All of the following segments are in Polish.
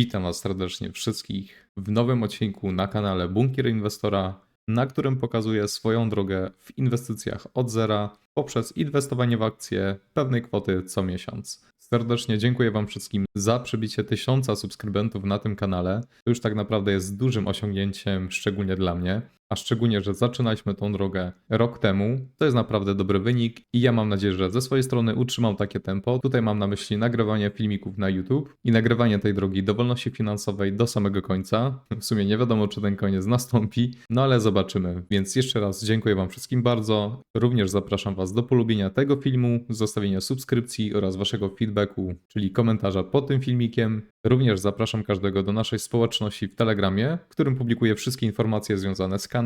Witam Was serdecznie wszystkich w nowym odcinku na kanale Bunkier Inwestora, na którym pokazuję swoją drogę w inwestycjach od zera poprzez inwestowanie w akcje pewnej kwoty co miesiąc. Serdecznie dziękuję Wam wszystkim za przybicie tysiąca subskrybentów na tym kanale. To już tak naprawdę jest dużym osiągnięciem, szczególnie dla mnie. A szczególnie, że zaczynaliśmy tą drogę rok temu, to jest naprawdę dobry wynik i ja mam nadzieję, że ze swojej strony utrzymam takie tempo. Tutaj mam na myśli nagrywanie filmików na YouTube i nagrywanie tej drogi do wolności finansowej do samego końca. W sumie nie wiadomo, czy ten koniec nastąpi, no ale zobaczymy. Więc jeszcze raz dziękuję Wam wszystkim bardzo. Również zapraszam Was do polubienia tego filmu, zostawienia subskrypcji oraz Waszego feedbacku, czyli komentarza pod tym filmikiem. Również zapraszam każdego do naszej społeczności w Telegramie, w którym publikuję wszystkie informacje związane z kanałem,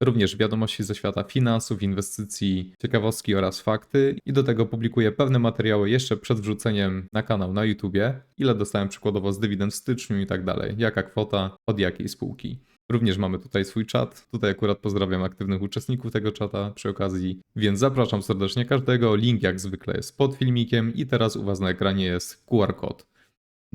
również wiadomości ze świata finansów, inwestycji, ciekawostki oraz fakty i do tego publikuję pewne materiały jeszcze przed wrzuceniem na kanał na YouTubie, ile dostałem przykładowo z dywidend w styczniu i tak dalej, jaka kwota, od jakiej spółki. Również mamy tutaj swój czat. Tutaj akurat pozdrawiam aktywnych uczestników tego czata przy okazji, więc zapraszam serdecznie każdego. Link jak zwykle jest pod filmikiem i teraz u Was na ekranie jest QR kod.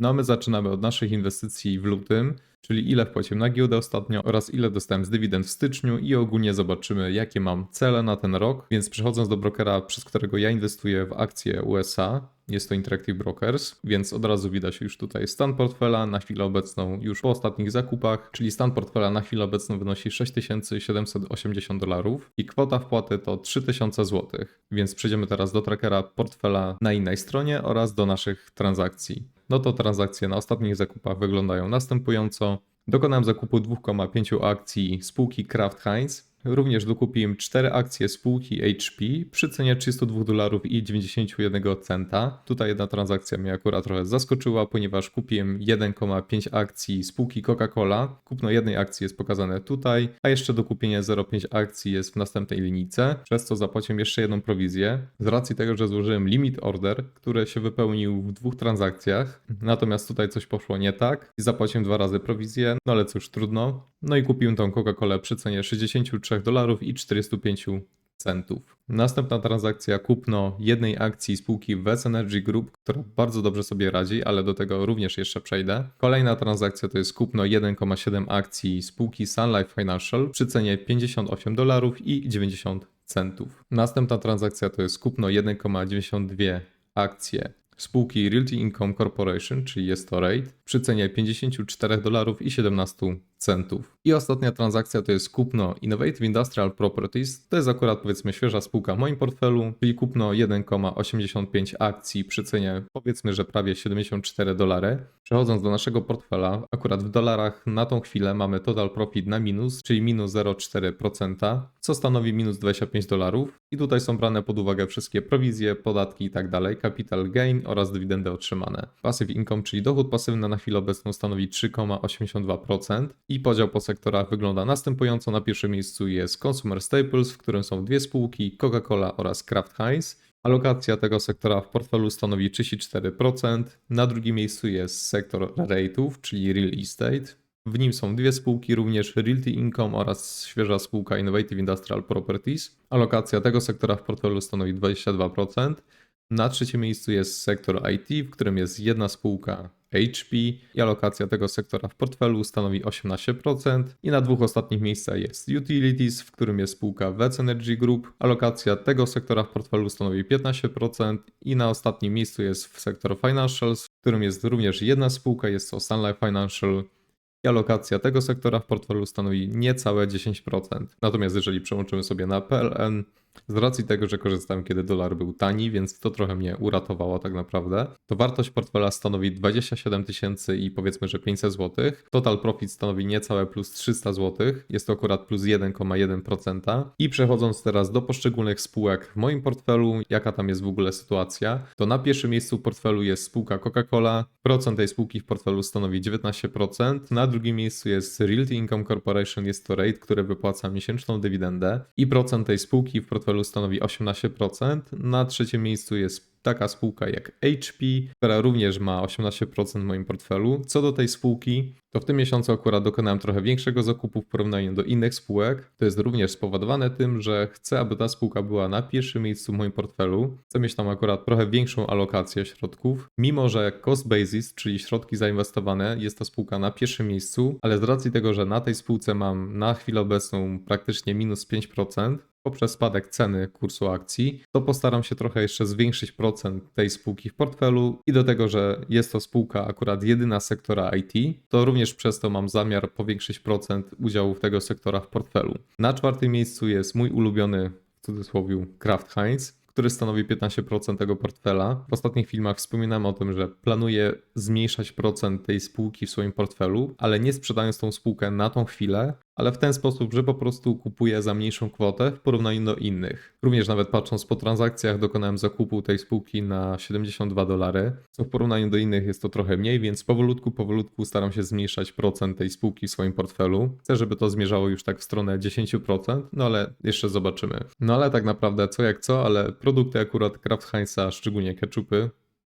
No a my zaczynamy od naszych inwestycji w lutym, czyli ile wpłaciłem na giełdę ostatnio oraz ile dostałem z dywidend w styczniu i ogólnie zobaczymy jakie mam cele na ten rok. Więc przechodząc do brokera, przez którego ja inwestuję w akcje USA, jest to Interactive Brokers, więc od razu widać już tutaj stan portfela na chwilę obecną już po ostatnich zakupach, czyli stan portfela na chwilę obecną wynosi 6780 dolarów i kwota wpłaty to 3000 zł. Więc przejdziemy teraz do trackera portfela na innej stronie oraz do naszych transakcji. No to transakcje na ostatnich zakupach wyglądają następująco. Dokonałem zakupu 2,5 akcji spółki Kraft Heinz Również dokupiłem 4 akcje spółki HP przy cenie 32 dolarów i 91 centa. Tutaj jedna transakcja mnie akurat trochę zaskoczyła, ponieważ kupiłem 1,5 akcji spółki Coca-Cola. Kupno jednej akcji jest pokazane tutaj, a jeszcze dokupienie 0,5 akcji jest w następnej linijce, przez co zapłaciłem jeszcze jedną prowizję. Z racji tego, że złożyłem limit order, który się wypełnił w dwóch transakcjach, natomiast tutaj coś poszło nie tak i zapłaciłem dwa razy prowizję, no ale cóż, trudno. No i kupiłem tą Coca-Colę przy cenie 63 dolarów i 45 centów. Następna transakcja kupno jednej akcji spółki West Energy Group, która bardzo dobrze sobie radzi, ale do tego również jeszcze przejdę. Kolejna transakcja to jest kupno 1,7 akcji spółki Sun Life Financial przy cenie 58 dolarów i 90 centów. Następna transakcja to jest kupno 1,92 akcje spółki Realty Income Corporation, czyli jest to RAID, przy cenie 54 dolarów i 17 centów. I ostatnia transakcja to jest kupno Innovative Industrial Properties. To jest akurat powiedzmy świeża spółka w moim portfelu, czyli kupno 1,85 akcji przy cenie powiedzmy, że prawie 74 dolary. Przechodząc do naszego portfela, akurat w dolarach na tą chwilę mamy total profit na minus, czyli minus 0,4%, co stanowi minus 25 dolarów. I tutaj są brane pod uwagę wszystkie prowizje, podatki i tak capital gain oraz dywidendy otrzymane. Passive income, czyli dochód pasywny na chwilę obecną stanowi 3,82% i podział po sektorach wygląda następująco. Na pierwszym miejscu jest Consumer Staples, w którym są dwie spółki, Coca-Cola oraz Kraft Heinz. Alokacja tego sektora w portfelu stanowi 34%. Na drugim miejscu jest sektor rate'ów, czyli real estate. W nim są dwie spółki, również Realty Income oraz świeża spółka Innovative Industrial Properties. Alokacja tego sektora w portfelu stanowi 22%. Na trzecim miejscu jest sektor IT, w którym jest jedna spółka HP i alokacja tego sektora w portfelu stanowi 18%. I na dwóch ostatnich miejscach jest Utilities, w którym jest spółka Vets Energy Group. Alokacja tego sektora w portfelu stanowi 15%. I na ostatnim miejscu jest w sektor Financials, w którym jest również jedna spółka, jest to Sun Life Financial i alokacja tego sektora w portfelu stanowi niecałe 10%. Natomiast jeżeli przełączymy sobie na PLN, z racji tego, że korzystałem kiedy dolar był tani, więc to trochę mnie uratowało tak naprawdę, to wartość portfela stanowi 27 tysięcy i powiedzmy, że 500 zł. Total profit stanowi niecałe plus 300 zł, jest to akurat plus 1,1%. I przechodząc teraz do poszczególnych spółek w moim portfelu, jaka tam jest w ogóle sytuacja, to na pierwszym miejscu portfelu jest spółka Coca-Cola, procent tej spółki w portfelu stanowi 19%, na drugim miejscu jest Realty Income Corporation, jest to rate, który wypłaca miesięczną dywidendę. I procent tej spółki w portfelu portfelu stanowi 18%. Na trzecim miejscu jest taka spółka jak HP, która również ma 18% w moim portfelu. Co do tej spółki, to w tym miesiącu akurat dokonałem trochę większego zakupu w porównaniu do innych spółek. To jest również spowodowane tym, że chcę, aby ta spółka była na pierwszym miejscu w moim portfelu. Chcę mieć tam akurat trochę większą alokację środków, mimo że cost basis, czyli środki zainwestowane, jest to spółka na pierwszym miejscu, ale z racji tego, że na tej spółce mam na chwilę obecną praktycznie minus 5%, poprzez spadek ceny kursu akcji, to postaram się trochę jeszcze zwiększyć procent tej spółki w portfelu i do tego, że jest to spółka akurat jedyna sektora IT, to również przez to mam zamiar powiększyć procent udziałów tego sektora w portfelu. Na czwartym miejscu jest mój ulubiony w cudzysłowie Kraft Heinz, który stanowi 15% tego portfela. W ostatnich filmach wspominałem o tym, że planuję zmniejszać procent tej spółki w swoim portfelu, ale nie sprzedając tą spółkę na tą chwilę, ale w ten sposób, że po prostu kupuję za mniejszą kwotę w porównaniu do innych. Również nawet patrząc po transakcjach, dokonałem zakupu tej spółki na 72 dolary, co w porównaniu do innych jest to trochę mniej, więc powolutku, powolutku staram się zmniejszać procent tej spółki w swoim portfelu. Chcę, żeby to zmierzało już tak w stronę 10%, no ale jeszcze zobaczymy. No ale tak naprawdę co jak co, ale produkty akurat Kraft Heinza, szczególnie ketchupy,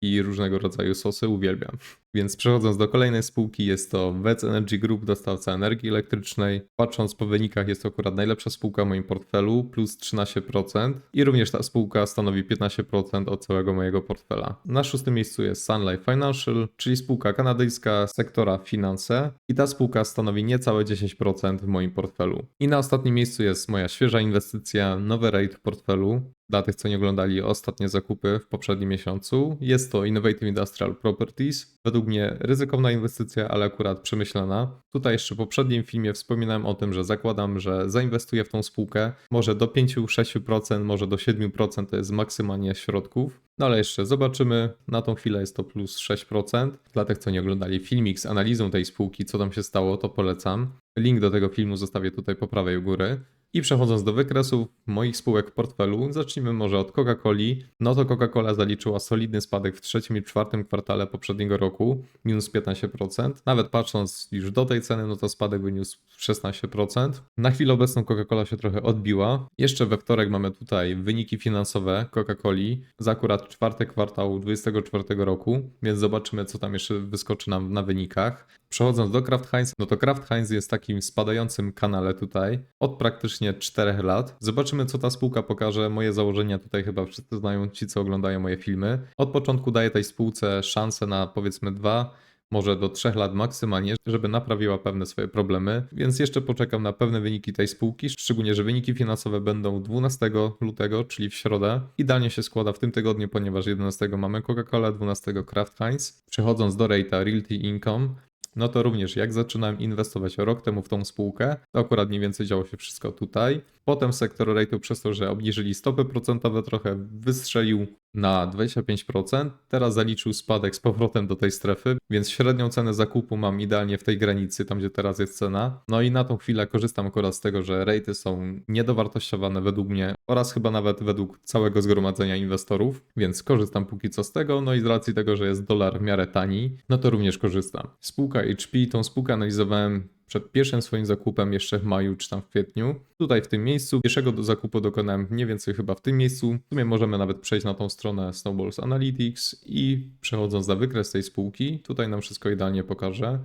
i różnego rodzaju sosy uwielbiam. Więc przechodząc do kolejnej spółki, jest to VEC Energy Group, dostawca energii elektrycznej. Patrząc po wynikach, jest to akurat najlepsza spółka w moim portfelu, plus 13%. I również ta spółka stanowi 15% od całego mojego portfela. Na szóstym miejscu jest Sun Life Financial, czyli spółka kanadyjska sektora finanse. I ta spółka stanowi niecałe 10% w moim portfelu. I na ostatnim miejscu jest moja świeża inwestycja, nowy rate w portfelu. Dla tych, co nie oglądali ostatnie zakupy w poprzednim miesiącu, jest to Innovative Industrial Properties. Według mnie ryzykowna inwestycja, ale akurat przemyślana. Tutaj jeszcze w poprzednim filmie wspominałem o tym, że zakładam, że zainwestuję w tą spółkę. Może do 5-6%, może do 7% to jest maksymalnie środków. No ale jeszcze zobaczymy. Na tą chwilę jest to plus 6%. Dla tych, co nie oglądali filmik z analizą tej spółki, co tam się stało, to polecam. Link do tego filmu zostawię tutaj po prawej u góry. I przechodząc do wykresów moich spółek w portfelu, zacznijmy może od Coca-Coli. No to Coca-Cola zaliczyła solidny spadek w trzecim i czwartym kwartale poprzedniego roku, minus 15%. Nawet patrząc już do tej ceny, no to spadek wyniósł 16%. Na chwilę obecną Coca-Cola się trochę odbiła. Jeszcze we wtorek mamy tutaj wyniki finansowe Coca-Coli za akurat czwarty kwartał 2024 roku, więc zobaczymy, co tam jeszcze wyskoczy nam na wynikach. Przechodząc do Kraft Heinz, no to Kraft Heinz jest takim spadającym kanale tutaj od praktycznie 4 lat. Zobaczymy, co ta spółka pokaże. Moje założenia tutaj chyba wszyscy znają ci, co oglądają moje filmy. Od początku daję tej spółce szansę na powiedzmy 2 może do 3 lat maksymalnie, żeby naprawiła pewne swoje problemy, więc jeszcze poczekam na pewne wyniki tej spółki, szczególnie, że wyniki finansowe będą 12 lutego, czyli w środę. Idealnie się składa w tym tygodniu, ponieważ 11 mamy Coca-Cola, 12 Kraft Heinz. Przechodząc do rate'a Realty Income, no to również jak zaczynałem inwestować rok temu w tą spółkę, to akurat mniej więcej działo się wszystko tutaj. Potem sektor rate'u przez to, że obniżyli stopy procentowe trochę wystrzelił na 25%. Teraz zaliczył spadek z powrotem do tej strefy, więc średnią cenę zakupu mam idealnie w tej granicy, tam gdzie teraz jest cena. No i na tą chwilę korzystam akurat z tego, że rejty są niedowartościowane według mnie oraz chyba nawet według całego zgromadzenia inwestorów, więc korzystam póki co z tego. No i z racji tego, że jest dolar w miarę tani, no to również korzystam. Spółka HP, tą spółkę analizowałem przed pierwszym swoim zakupem jeszcze w maju czy tam w kwietniu. Tutaj w tym miejscu. Pierwszego do zakupu dokonałem mniej więcej chyba w tym miejscu. W sumie możemy nawet przejść na tą stronę Snowballs Analytics i przechodząc na wykres tej spółki, tutaj nam wszystko idealnie pokaże.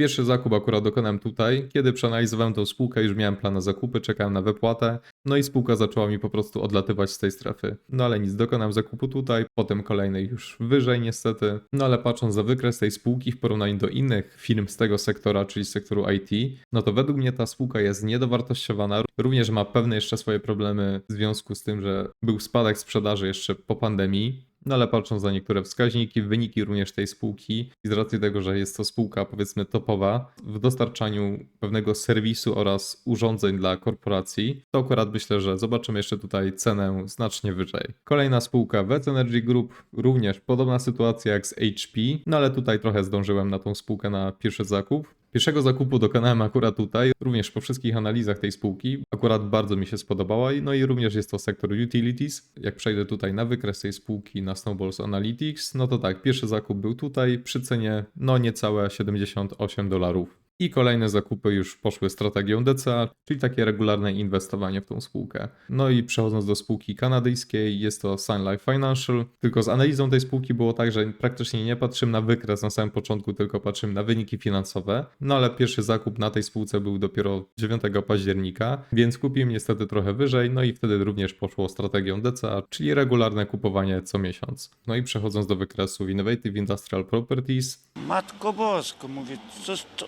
Pierwszy zakup akurat dokonałem tutaj. Kiedy przeanalizowałem tą spółkę, już miałem plan na zakupy, czekałem na wypłatę, no i spółka zaczęła mi po prostu odlatywać z tej strefy. No ale nic, dokonałem zakupu tutaj, potem kolejnej już wyżej niestety. No ale patrząc za wykres tej spółki w porównaniu do innych firm z tego sektora, czyli sektoru IT, no to według mnie ta spółka jest niedowartościowana. Również ma pewne jeszcze swoje problemy w związku z tym, że był spadek sprzedaży jeszcze po pandemii. No ale patrząc na niektóre wskaźniki, wyniki również tej spółki i z racji tego, że jest to spółka powiedzmy topowa w dostarczaniu pewnego serwisu oraz urządzeń dla korporacji, to akurat myślę, że zobaczymy jeszcze tutaj cenę znacznie wyżej. Kolejna spółka VEC Energy Group, również podobna sytuacja jak z HP, no ale tutaj trochę zdążyłem na tą spółkę na pierwszy zakup. Pierwszego zakupu dokonałem akurat tutaj, również po wszystkich analizach tej spółki. Akurat bardzo mi się spodobała, no i również jest to sektor utilities. Jak przejdę tutaj na wykres tej spółki na Snowballs Analytics, no to tak, pierwszy zakup był tutaj przy cenie no niecałe 78 dolarów. I kolejne zakupy już poszły strategią DCA, czyli takie regularne inwestowanie w tą spółkę. No i przechodząc do spółki kanadyjskiej, jest to Sun Life Financial. Tylko z analizą tej spółki było tak, że praktycznie nie patrzymy na wykres na samym początku, tylko patrzymy na wyniki finansowe. No ale pierwszy zakup na tej spółce był dopiero 9 października, więc kupiłem niestety trochę wyżej, no i wtedy również poszło strategią DCA, czyli regularne kupowanie co miesiąc. No i przechodząc do wykresu Innovative Industrial Properties, Matko Bosko, mówię, co, to,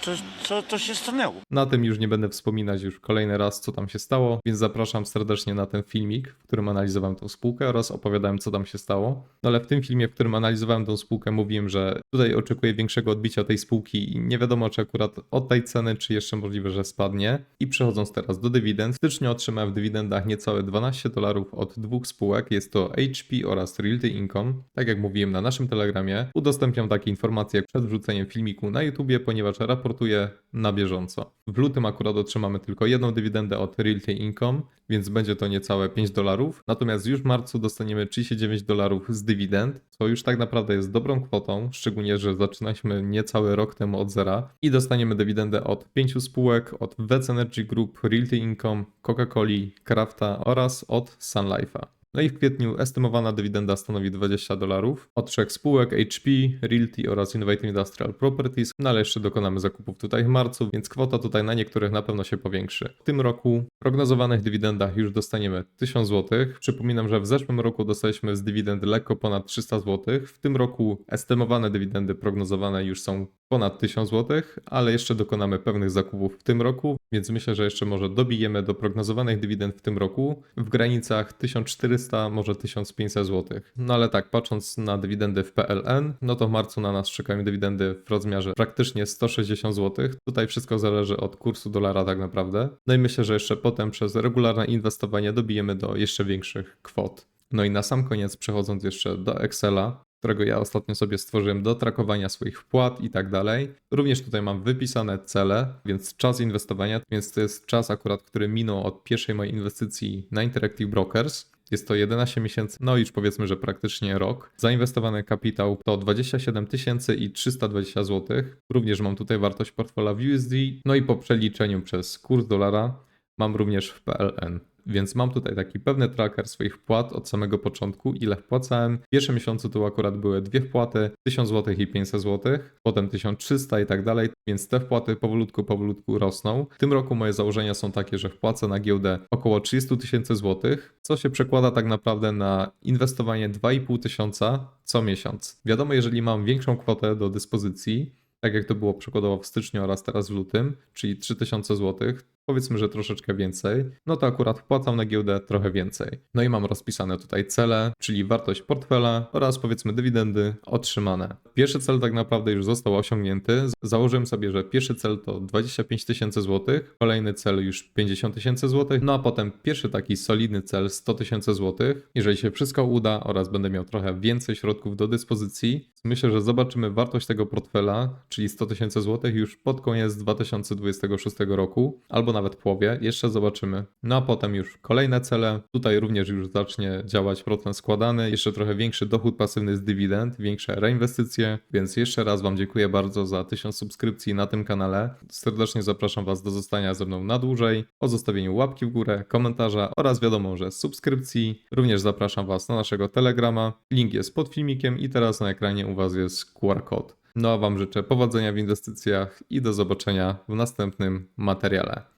co, co to się stanęło? Na tym już nie będę wspominać już kolejny raz, co tam się stało, więc zapraszam serdecznie na ten filmik, w którym analizowałem tą spółkę oraz opowiadałem, co tam się stało. No ale w tym filmie, w którym analizowałem tą spółkę, mówiłem, że tutaj oczekuję większego odbicia tej spółki i nie wiadomo, czy akurat od tej ceny, czy jeszcze możliwe, że spadnie. I przechodząc teraz do dywidend, w styczniu otrzymałem w dywidendach niecałe 12 dolarów od dwóch spółek, jest to HP oraz Realty Income. Tak jak mówiłem na naszym telegramie, udostępniam takie informacje przed wrzuceniem filmiku na YouTubie, ponieważ raportuję na bieżąco. W lutym akurat otrzymamy tylko jedną dywidendę od Realty Income, więc będzie to niecałe 5 dolarów. Natomiast już w marcu dostaniemy 39 dolarów z dywidend, co już tak naprawdę jest dobrą kwotą, szczególnie, że zaczynaliśmy niecały rok temu od zera i dostaniemy dywidendę od 5 spółek, od VEC Energy Group, Realty Income, Coca-Coli, Crafta oraz od Sun Life'a. No i w kwietniu estymowana dywidenda stanowi 20 dolarów od trzech spółek HP, Realty oraz Innovative Industrial Properties, no ale jeszcze dokonamy zakupów tutaj w marcu, więc kwota tutaj na niektórych na pewno się powiększy. W tym roku w prognozowanych dywidendach już dostaniemy 1000 zł. Przypominam, że w zeszłym roku dostaliśmy z dywidend lekko ponad 300 zł. W tym roku estymowane dywidendy prognozowane już są ponad 1000 zł, ale jeszcze dokonamy pewnych zakupów w tym roku, więc myślę, że jeszcze może dobijemy do prognozowanych dywidend w tym roku w granicach 1400, może 1500 zł. No ale tak, patrząc na dywidendy w PLN, no to w marcu na nas czekają dywidendy w rozmiarze praktycznie 160 zł. Tutaj wszystko zależy od kursu dolara tak naprawdę. No i myślę, że jeszcze potem przez regularne inwestowanie dobijemy do jeszcze większych kwot. No i na sam koniec przechodząc jeszcze do Excela, którego ja ostatnio sobie stworzyłem do trakowania swoich wpłat i tak dalej. Również tutaj mam wypisane cele, więc czas inwestowania, więc to jest czas akurat, który minął od pierwszej mojej inwestycji na Interactive Brokers. Jest to 11 miesięcy, no już powiedzmy, że praktycznie rok. Zainwestowany kapitał to 27 tysięcy i 320 zł. Również mam tutaj wartość portfela w USD, no i po przeliczeniu przez kurs dolara mam również w PLN. Więc mam tutaj taki pewny tracker swoich wpłat od samego początku, ile wpłacałem. W pierwszym miesiącu to akurat były dwie wpłaty, 1000 zł i 500 zł, potem 1300 i tak dalej, więc te wpłaty powolutku, powolutku rosną. W tym roku moje założenia są takie, że wpłacę na giełdę około 30 tysięcy złotych, co się przekłada tak naprawdę na inwestowanie 2,5 tysiąca co miesiąc. Wiadomo, jeżeli mam większą kwotę do dyspozycji, tak jak to było przykładowo w styczniu oraz teraz w lutym, czyli 3000 zł, powiedzmy, że troszeczkę więcej, no to akurat wpłacam na giełdę trochę więcej. No i mam rozpisane tutaj cele, czyli wartość portfela oraz powiedzmy dywidendy otrzymane. Pierwszy cel tak naprawdę już został osiągnięty. Założyłem sobie, że pierwszy cel to 25 tysięcy złotych, kolejny cel już 50 tysięcy złotych, no a potem pierwszy taki solidny cel 100 tysięcy złotych. Jeżeli się wszystko uda oraz będę miał trochę więcej środków do dyspozycji, myślę, że zobaczymy wartość tego portfela, czyli 100 tysięcy złotych już pod koniec 2026 roku, albo nawet połowie, jeszcze zobaczymy. No a potem już kolejne cele, tutaj również już zacznie działać procent składany, jeszcze trochę większy dochód pasywny z dywidend, większe reinwestycje, więc jeszcze raz Wam dziękuję bardzo za 1000 subskrypcji na tym kanale. Serdecznie zapraszam Was do zostania ze mną na dłużej, o zostawieniu łapki w górę, komentarza oraz wiadomo, że subskrypcji. Również zapraszam Was na naszego Telegrama, link jest pod filmikiem i teraz na ekranie u Was jest QR kod. No a Wam życzę powodzenia w inwestycjach i do zobaczenia w następnym materiale.